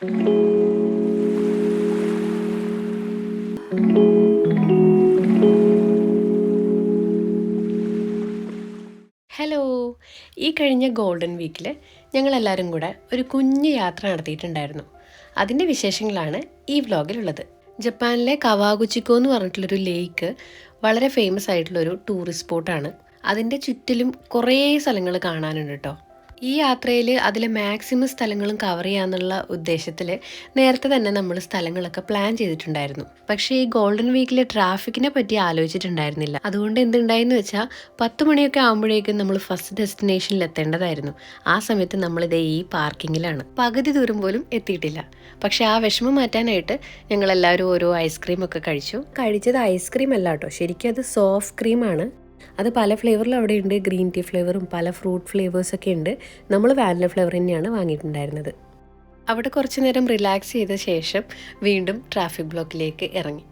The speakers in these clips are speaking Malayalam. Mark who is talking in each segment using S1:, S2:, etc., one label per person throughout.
S1: ഹലോ. ഈ കഴിഞ്ഞ ഗോൾഡൻ വീക്കിൽ ഞങ്ങളെല്ലാവരും കൂടെ ഒരു കുഞ്ഞു യാത്ര നടത്തിയിട്ടുണ്ടായിരുന്നു. അതിന്റെ വിശേഷങ്ങളാണ് ഈ വ്ലോഗിലുള്ളത്. ജപ്പാനിലെ കവാഗുച്ചിക്കോ എന്ന് പറഞ്ഞിട്ടുള്ളൊരു ലേക്ക് വളരെ ഫേമസ് ആയിട്ടുള്ളൊരു ടൂറിസ്റ്റ് സ്പോട്ടാണ് അതിന്റെ ചുറ്റിലും കുറേ സ്ഥലങ്ങൾ കാണാനുണ്ട് കേട്ടോ. ഈ യാത്രയിൽ അതിലെ മാക്സിമം സ്ഥലങ്ങളും കവർ ചെയ്യാന്നുള്ള ഉദ്ദേശത്തിൽ നേരത്തെ തന്നെ നമ്മൾ സ്ഥലങ്ങളൊക്കെ പ്ലാൻ ചെയ്തിട്ടുണ്ടായിരുന്നു. പക്ഷേ ഈ ഗോൾഡൻ വീക്കിലെ ട്രാഫിക്കിനെ പറ്റി ആലോചിച്ചിട്ടുണ്ടായിരുന്നില്ല. അതുകൊണ്ട് എന്തുണ്ടായെന്ന് വെച്ചാൽ പത്ത് മണിയൊക്കെ ആകുമ്പോഴേക്കും നമ്മൾ ഫസ്റ്റ് ഡെസ്റ്റിനേഷനിൽ എത്തേണ്ടതായിരുന്നു. ആ സമയത്ത് നമ്മളിതേ ഈ പാർക്കിങ്ങിലാണ് പകുതി ദൂരം പോലും എത്തിയിട്ടില്ല. പക്ഷെ ആ വിഷമം മാറ്റാനായിട്ട് ഞങ്ങൾ എല്ലാവരും ഓരോ ഐസ്ക്രീം ഒക്കെ കഴിച്ചു. കഴിച്ചത് ഐസ്ക്രീം അല്ല കേട്ടോ. ശരിക്കും അത് സോഫ്റ്റ് ക്രീമാണ് അത് പല ഫ്ലേവറിലും അവിടെ ഉണ്ട്. ഗ്രീൻ ടീ ഫ്ലേവറും പല ഫ്രൂട്ട് ഫ്ലേവേഴ്സൊക്കെ ഉണ്ട്. നമ്മൾ വാനില ഫ്ലേവർ തന്നെയാണ് വാങ്ങിയിട്ടുണ്ടായിരുന്നത്. അവിടെ കുറച്ച് നേരം റിലാക്സ് ചെയ്ത ശേഷം വീണ്ടും ട്രാഫിക് ബ്ലോക്കിലേക്ക് ഇറങ്ങി.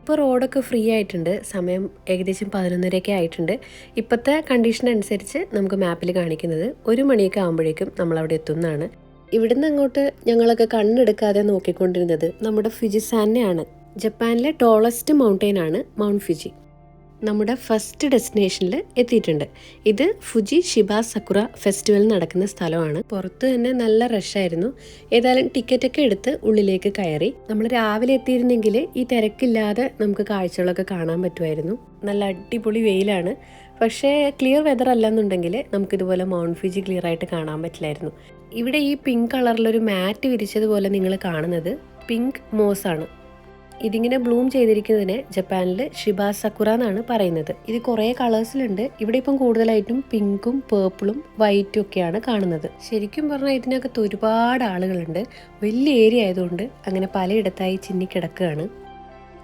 S1: ഇപ്പോൾ റോഡൊക്കെ ഫ്രീ ആയിട്ടുണ്ട്. സമയം ഏകദേശം പതിനൊന്നരയൊക്കെ ആയിട്ടുണ്ട്. ഇപ്പോഴത്തെ കണ്ടീഷൻ അനുസരിച്ച് നമുക്ക് മാപ്പിൽ കാണിക്കുന്നത് ഒരു മണിയൊക്കെ ആകുമ്പോഴേക്കും നമ്മളവിടെ എത്തുന്നതാണ് ഇവിടുന്ന് അങ്ങോട്ട് ഞങ്ങളൊക്കെ കണ്ണെടുക്കാതെ നോക്കിക്കൊണ്ടിരുന്നത് നമ്മുടെ ഫിജിസാനെയാണ് ജപ്പാനിലെ ടോളസ്റ്റ് മൗണ്ടെയിൻ ആണ് മൗണ്ട് ഫിജി നമ്മുടെ ഫസ്റ്റ് ഡെസ്റ്റിനേഷനിൽ എത്തിയിട്ടുണ്ട്. ഇത് ഫുജി ഷിബ സക്കുറ ഫെസ്റ്റിവൽ നടക്കുന്ന സ്ഥലമാണ്. പുറത്ത് തന്നെ നല്ല റഷായിരുന്നു ഏതായാലും ടിക്കറ്റൊക്കെ എടുത്ത് ഉള്ളിലേക്ക് കയറി. നമ്മൾ രാവിലെ എത്തിയിരുന്നെങ്കിൽ ഈ തിരക്കില്ലാതെ നമുക്ക് കാഴ്ചകളൊക്കെ കാണാൻ പറ്റുമായിരുന്നു. നല്ല അടിപൊളി വെയിലാണ്. പക്ഷേ ക്ലിയർ വെതർ അല്ലെന്നുണ്ടെങ്കിൽ നമുക്കിതുപോലെ മൗണ്ട് ഫിജി ക്ലിയർ ആയിട്ട് കാണാൻ പറ്റില്ലായിരുന്നു. ഇവിടെ ഈ പിങ്ക് കളറിലൊരു മാറ്റ് വിരിച്ചതുപോലെ നിങ്ങൾ കാണുന്നത് പിങ്ക് മോസ് ആണ്. ഇതിങ്ങനെ ബ്ലൂം ചെയ്തിരിക്കുന്നതിനെ ജപ്പാനിൽ ഷിബാ സക്കുറ എന്നാണ് പറയുന്നത്. ഇത് കുറേ കളേഴ്സിലുണ്ട്. ഇവിടെ ഇപ്പം കൂടുതലായിട്ടും പിങ്കും പേർപ്പിളും വൈറ്റും ഒക്കെയാണ് കാണുന്നത്. ശരിക്കും പറഞ്ഞാൽ ഇതിനകത്ത് ഒരുപാട് ആളുകളുണ്ട്. വലിയ ഏരിയ ആയതുകൊണ്ട് അങ്ങനെ പലയിടത്തായി ചിന്നിക്കിടക്കുകയാണ്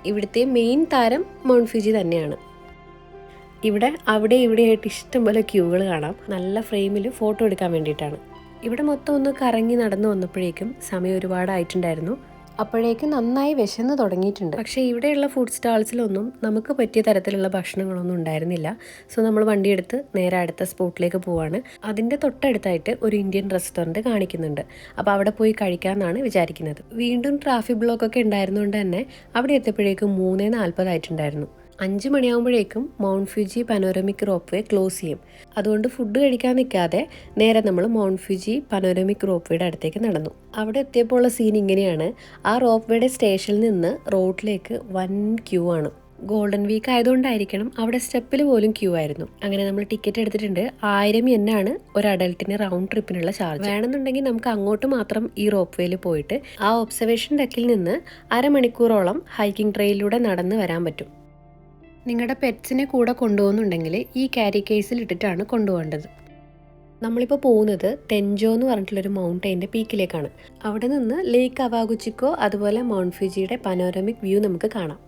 S1: ഇവിടുത്തെ മെയിൻ താരം മൗണ്ട് ഫിജി തന്നെയാണ്. ഇവിടെ അവിടെ ഇവിടെയായിട്ട് ഇഷ്ടംപോലെ ക്യൂകൾ കാണാം. നല്ല ഫ്രെയിമിൽ ഫോട്ടോ എടുക്കാൻ വേണ്ടിയിട്ടാണ്. ഇവിടെ മൊത്തം ഒന്ന് കറങ്ങി നടന്നു വന്നപ്പോഴേക്കും സമയം ഒരുപാടായിട്ടുണ്ടായിരുന്നു. അപ്പോഴേക്കും നന്നായി വിശന്ന് തുടങ്ങിയിട്ടുണ്ട്. പക്ഷേ ഇവിടെയുള്ള ഫുഡ് സ്റ്റാൾസിലൊന്നും നമുക്ക് പറ്റിയ തരത്തിലുള്ള ഭക്ഷണങ്ങളൊന്നും ഉണ്ടായിരുന്നില്ല. സോ നമ്മൾ വണ്ടിയെടുത്ത് നേരെ അടുത്ത സ്പോട്ടിലേക്ക് പോവാണ്. അതിന്റെ തൊട്ടടുത്തായിട്ട് ഒരു ഇന്ത്യൻ റെസ്റ്റോറന്റ് കാണിക്കുന്നുണ്ട്. അപ്പോൾ അവിടെ പോയി കഴിക്കാമെന്നാണ് വിചാരിക്കുന്നത്. വീണ്ടും ട്രാഫിക് ബ്ലോക്കൊക്കെ ഉണ്ടായിരുന്നുകൊണ്ട് തന്നെ അവിടെ എത്തിയപ്പോഴേക്കും മൂന്നേ നാൽപ്പതായിട്ടുണ്ടായിരുന്നു. അഞ്ച് മണിയാകുമ്പോഴേക്കും mount Fuji panoramic rope way close ചെയ്യും. അതുകൊണ്ട് ഫുഡ് കഴിക്കാൻ നിൽക്കാതെ നേരെ നമ്മൾ മൗണ്ട് ഫ്യൂജി പനോരമിക് റോപ്പ് വേയുടെ അടുത്തേക്ക് നടന്നു. അവിടെ എത്തിയപ്പോൾ ഉള്ള സീൻ ഇങ്ങനെയാണ്. ആ റോപ്പ് വേയുടെ സ്റ്റേഷനിൽ നിന്ന് റോഡിലേക്ക് വൻ ക്യൂ ആണ്. ഗോൾഡൻ വീക്ക് ആയതുകൊണ്ടായിരിക്കണം അവിടെ സ്റ്റെപ്പിൽ പോലും ക്യൂ ആയിരുന്നു. അങ്ങനെ നമ്മൾ ടിക്കറ്റ് എടുത്തിട്ടുണ്ട്. ആയിരം എന്നാണ് ഒരു അഡൽട്ടിന് റൗണ്ട് ട്രിപ്പിനുള്ള ചാർജ് വേണമെന്നുണ്ടെങ്കിൽ നമുക്ക് അങ്ങോട്ട് മാത്രം ഈ റോപ്പ് വേയിൽ പോയിട്ട് ആ ഒബ്സർവേഷൻ ഡെക്കിൽ നിന്ന് അരമണിക്കൂറോളം ഹൈക്കിംഗ് ട്രെയിലിലൂടെ നടന്ന് വരാൻ പറ്റും. നിങ്ങളുടെ പെറ്റ്സിനെ കൂടെ കൊണ്ടുപോകുന്നുണ്ടെങ്കിൽ ഈ ക്യാരി കേസിൽ ഇട്ടിട്ടാണ് കൊണ്ടുപോകേണ്ടത്. നമ്മളിപ്പോൾ പോകുന്നത് തെഞ്ചോ എന്ന് പറഞ്ഞിട്ടുള്ളൊരു മൗണ്ടൈന്റെ പീക്കിലേക്കാണ്. അവിടെ നിന്ന് ലേക്ക് അവാഗുച്ചിക്കോ അതുപോലെ മൗണ്ട് ഫിജിയുടെ പനോരമിക് വ്യൂ നമുക്ക് കാണാം.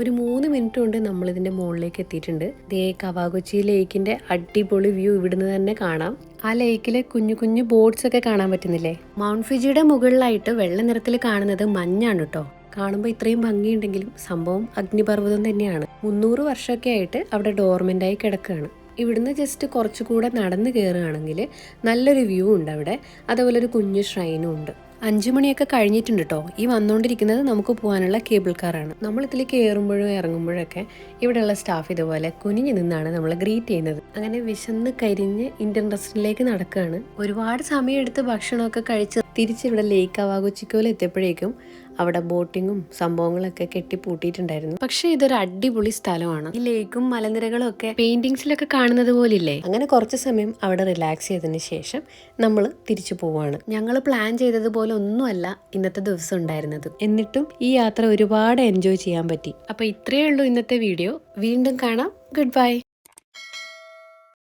S1: ഒരു മൂന്ന് മിനിറ്റ് കൊണ്ട് നമ്മളിതിന്റെ മുകളിലേക്ക് എത്തിയിട്ടുണ്ട്. ദേ കവാഗുച്ചി ലേക്കിന്റെ അടിപൊളി വ്യൂ ഇവിടുന്ന് തന്നെ കാണാം. ആ ലേക്കിലെ കുഞ്ഞു കുഞ്ഞു ബോട്ട്സ് ഒക്കെ കാണാൻ പറ്റുന്നില്ലേ? മൗണ്ട് ഫിജിയുടെ മുകളിലായിട്ട് വെള്ള നിറത്തിൽ കാണുന്നത് മഞ്ഞാണ് കേട്ടോ. കാണുമ്പോൾ ഇത്രയും ഭംഗിയുണ്ടെങ്കിലും സംഭവം അഗ്നിപർവതം തന്നെയാണ്. മുന്നൂറ് വർഷമൊക്കെ ആയിട്ട് അവിടെ ഡോർമെന്റായി കിടക്കുകയാണ്. ഇവിടുന്ന് ജസ്റ്റ് കുറച്ചുകൂടെ നടന്നു കയറുകയാണെങ്കിൽ നല്ലൊരു വ്യൂ ഉണ്ട് അവിടെ. അതേപോലെ ഒരു കുഞ്ഞു ഷ്രൈനും ഉണ്ട്. അഞ്ചു മണിയൊക്കെ കഴിഞ്ഞിട്ടുണ്ട് കേട്ടോ ഈ വന്നുകൊണ്ടിരിക്കുന്നത് നമുക്ക് പോകാനുള്ള കേബിൾ കാറാണ് നമ്മൾ ഇതിൽ കയറുമ്പോഴും ഇറങ്ങുമ്പോഴൊക്കെ ഇവിടെയുള്ള സ്റ്റാഫ് ഇതുപോലെ കുനിഞ്ഞു നിന്നാണ് നമ്മൾ ഗ്രീറ്റ് ചെയ്യുന്നത്. അങ്ങനെ വിശന്ന് കരിഞ്ഞ് ഇന്ത്യൻ റെസ്റ്റോറന്റിലേക്ക് നടക്കുകയാണ്. ഒരുപാട് സമയമെടുത്ത് ഭക്ഷണമൊക്കെ കഴിച്ച് തിരിച്ച് ഇവിടെ ലേക്ക് അവാഗുച്ചിക്കോയിൽ എത്തിയപ്പോഴേക്കും അവിടെ ബോട്ടിങ്ങും സംഭവങ്ങളൊക്കെ കെട്ടിപ്പൂട്ടിയിട്ടുണ്ടായിരുന്നു. പക്ഷേ ഇതൊരു അടിപൊളി സ്ഥലമാണ്. ഈ ലേക്കും മലനിരകളും ഒക്കെ പെയിന്റിങ്സിലൊക്കെ കാണുന്നത് പോലില്ലേ? അങ്ങനെ കുറച്ച് സമയം അവിടെ റിലാക്സ് ചെയ്തതിന് ശേഷം നമ്മൾ തിരിച്ചു പോവാണ്. ഞങ്ങൾ പ്ലാൻ ചെയ്തതുപോലെ ഒന്നുമല്ല ഇന്നത്തെ ദിവസം ഉണ്ടായിരുന്നത്. എന്നിട്ടും ഈ യാത്ര ഒരുപാട് എൻജോയ് ചെയ്യാൻ പറ്റി. അപ്പൊ ഇത്രയേ ഉള്ളൂ ഇന്നത്തെ വീഡിയോ. വീണ്ടും കാണാം. Good bye